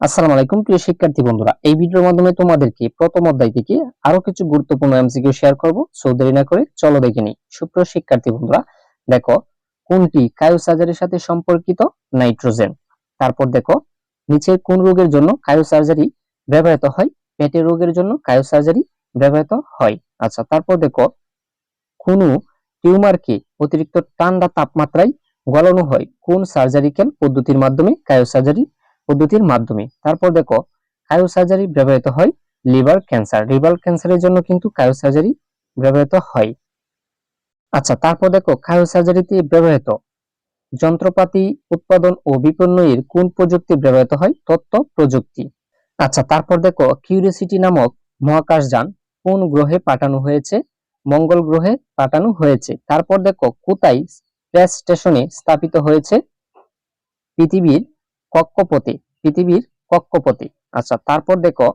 আসসালামু আলাইকুম, প্রিয় শিক্ষার্থী বন্ধুরা। এই ভিডিওর মাধ্যমে তোমাদেরকে প্রথম অধ্যায় থেকে আরও কিছু গুরুত্বপূর্ণ এমসিকিউ শেয়ার করব, সো দেরি না করে চলো দেখে নিই। সুপ্রিয় শিক্ষার্থী বন্ধুরা, দেখো, কোনটি কায়োসার্জারির সাথে সম্পর্কিত? নাইট্রোজেন। তারপর দেখো, নিচের কোন রোগের জন্য কায়োসার্জারি ব্যবহৃত হয়? পেটের রোগের জন্য কায়োসার্জারি ব্যবহৃত হয়। আচ্ছা তারপর দেখো, কোন টিউমারকে অতিরিক্ত ঠান্ডা তাপমাত্রায় গলানো হয়? কোন সার্জারিক্যাল পদ্ধতির মাধ্যমে কায়োসার্জারি পদ্ধতির মাধ্যমে। তারপর দেখো কায়ো সার্জারি ব্যবহৃত হয় লিভার ক্যান্সার লিভার ক্যান্সারের জন্য কিন্তু কায়ো সার্জারি ব্যবহৃত হয়। আচ্ছা তারপর দেখো কায়ো সার্জারিতে ব্যবহৃত যন্ত্রপাতি উৎপাদন ও বিপণনের কোন প্রযুক্তি ব্যবহৃত হয়? তথ্য প্রযুক্তি। আচ্ছা তারপর দেখো কিউরিসিটি নামক মহাকাশযান কোন গ্রহে পাঠানো হয়েছে? মঙ্গল গ্রহে পাঠানো হয়েছে। তারপর দেখো, কোথায় স্পেস স্টেশনে স্থাপিত হয়েছে? পৃথিবীর কক্ষপথে পৃথিবীর কক্ষপথে আচ্ছা তারপর দেখো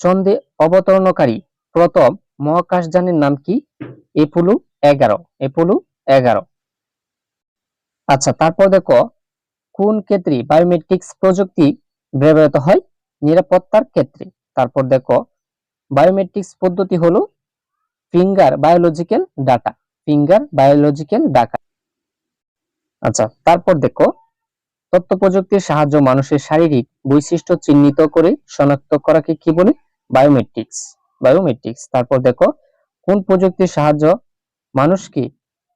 চন্দ্রে অবতরণকারী প্রথম মহাকাশযানের নাম কি? এপোলো এগারো এপোলো এগারো। আচ্ছা তারপর দেখো, কোন ক্ষেত্রে বায়োমেট্রিক্স প্রযুক্তি ব্যবহৃত হয়? নিরাপত্তার ক্ষেত্রে। তারপর দেখো, বায়োমেট্রিক্স পদ্ধতি হলো finger biological data, finger biological data. আচ্ছা তারপর দেখো তথ্য প্রযুক্তির সাহায্য মানুষের শারীরিক বৈশিষ্ট্য চিহ্নিত করে শনাক্ত করাকে কি বলে? বায়োমেট্রিক্স বায়োমেট্রিক্স তারপর দেখো, কোন প্রযুক্তির সাহায্য মানুষকে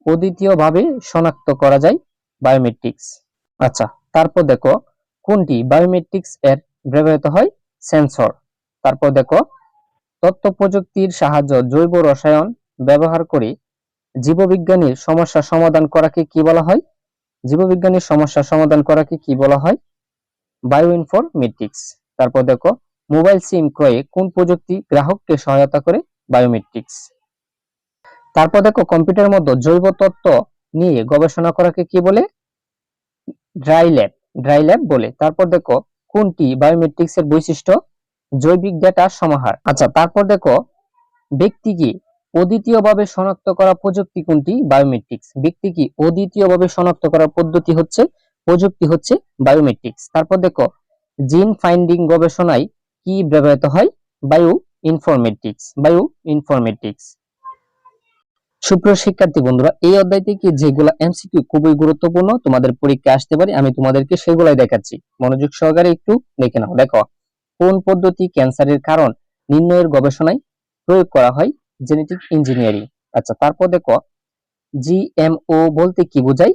অদ্বিতীয়ভাবে শনাক্ত করা যায়? বায়োমেট্রিক্স আচ্ছা তারপর দেখো, কোনটি বায়োমেট্রিক্স এর ব্যবহৃত হয়? সেন্সর তারপর দেখো তথ্য প্রযুক্তির সাহায্য জৈব রসায়ন ব্যবহার করে জীববিজ্ঞানীর সমস্যা সমাধান করাকে কি বলা হয়? জীববিজ্ঞানের সমস্যা সমাধান করাকে কি বলা হয়? বায়ো ইনফরমেটিক্স তারপর দেখো, মোবাইল সিম ক্রয়ে কোন প্রযুক্তি গ্রাহককে সহায়তা করে? বায়োমেট্রিক্স। তারপর দেখো, কম্পিউটারের মধ্যে জৈব তত্ত্ব নিয়ে গবেষণা করাকে কি বলে? ড্রাই ল্যাব ড্রাই ল্যাব বলে। তারপর দেখো, কোনটি বায়োমেট্রিক্স এর বৈশিষ্ট্য? জৈবিক ডেটা সমাহার। আচ্ছা তারপর দেখো ব্যক্তিকে অদ্বিতীয়ভাবে শনাক্ত করা প্রযুক্তি কোনটি? বায়োমেট্রিক্স। ব্যক্তি কি অদ্বিতীয়ভাবে শনাক্ত করার পদ্ধতি হচ্ছে? প্রযুক্তি হচ্ছে বায়োমেট্রিক্স। তারপর দেখো, জিন ফাইন্ডিং গবেষণায় কি ব্যবহৃত হয়? বায়ো ইনফরমেটিক্স বায়ো ইনফরমেটিক্স সুপ্রিয় শিক্ষার্থী বন্ধুরা, এই অধ্যায় থেকে যেগুলো এমসিকিউ খুবই গুরুত্বপূর্ণ, তোমাদের পরীক্ষা আসতে পারে, আমি তোমাদেরকে সেগুলাই দেখাচ্ছি। মনোযোগ সহকারে একটু দেখে নাও। দেখো, কোন পদ্ধতি ক্যান্সারের কারণ নির্ণয়ের গবেষণায় প্রয়োগ করা হয়? জেনেটিক ইঞ্জিনিয়ারিং আচ্ছা তারপর দেখো জিএমও বলতে কি বোঝায়?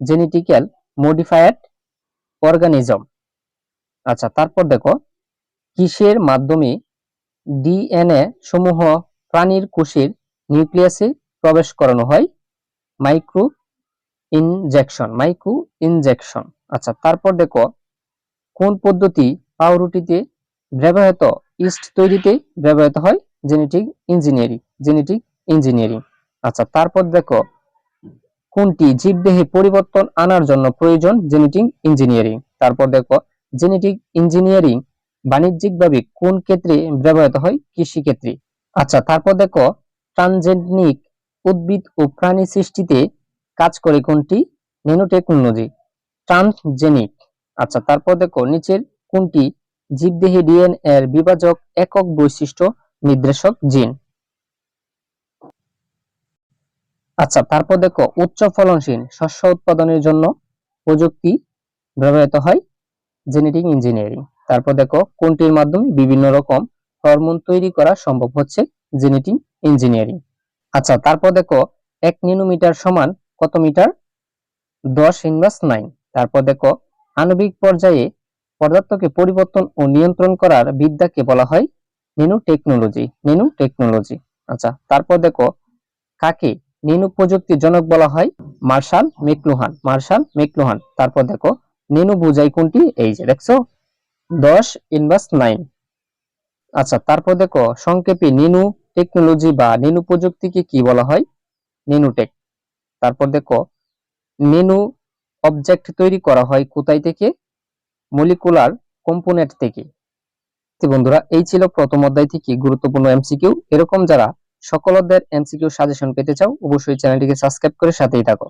জেনেটিক্যাল মডিফায়াড অর্গানিজম আচ্ছা তারপর দেখো, কিসের মাধ্যমে ডিএনএ সমূহ প্রাণীর কোষের নিউক্লিয়াসে প্রবেশ করানো হয়? মাইক্রো ইনজেকশন মাইক্রো ইনজেকশন আচ্ছা তারপর দেখো, কোন পদ্ধতি পাউরুটিতে ব্যবহৃত ইস্ট তৈরিতে ব্যবহৃত হয়? জেনেটিক ইঞ্জিনিয়ারিং জেনেটিক ইঞ্জিনিয়ারিং আচ্ছা তারপর দেখো, কোনটি জীবদেহে পরিবর্তন আনার জন্য প্রয়োজন? জেনেটিক ইঞ্জিনিয়ারিং তারপর দেখো জেনেটিক ইঞ্জিনিয়ারিং বাণিজ্যিকভাবে কোন ক্ষেত্রে ব্যবহৃত হয়? কৃষি ক্ষেত্রে আচ্ছা তারপর দেখো ট্রানজেনিক উদ্ভিদ ও প্রাণী সৃষ্টিতে কাজ করে কোনটি? ন্যানোটেকনোলজি ট্রান্সজেনিক আচ্ছা তারপর দেখো, নিচের কোনটি জীবদেহে ডিএনএ এর বিভাজক একক বৈশিষ্ট্য? নির্দেশক জিন। আচ্ছা তারপর দেখো, উচ্চ ফলনশীল শস্য উৎপাদনের জন্য প্রযুক্তি ব্যবহৃত হয় জেনেটিক ইঞ্জিনিয়ারিং। তারপর দেখো, কোনটির মাধ্যমে বিভিন্ন রকম হরমোন তৈরি করা সম্ভব হচ্ছে জেনেটিক ইঞ্জিনিয়ারিং। আচ্ছা তারপর দেখো, এক নিনোমিটার সমান কত মিটার? দশ ইনভার্স নাইন। তারপর দেখো, আণবিক পর্যায়ে পদার্থকে পরিবর্তন ও নিয়ন্ত্রণ করার বিদ্যাকে বলা হয় নেনু টেকনোলজি নেনু টেকনোলজি। আচ্ছা তারপর দেখো, কাকে নিনু প্রযুক্তির জনক বলা হয়? Marshall McLuhan Marshall McLuhan. তারপর দেখো, নেনু বোঝাই কোনটি? এই যে, দেখছ? দশ ইনভার্স নাইন। আচ্ছা তারপর দেখো, সংক্ষেপে নেনু টেকনোলজি বা নেনু প্রযুক্তিকে কি বলা হয়? নেনুটেক তারপর দেখো, নেনু অবজেক্ট তৈরি করা হয় কোথায় থেকে? মলিকুলার কম্পোনেন্ট থেকে। বন্ধুরা, এই ছিল প্রথম অধ্যায় থেকে গুরুত্বপূর্ণ এমসিকিউ এরকম যারা সকল অধ্যায়ের এমসিকিউ সাজেশন পেতে চাও, অবশ্যই চ্যানেলটিকে সাবস্ক্রাইব করে সাথেই থাকো।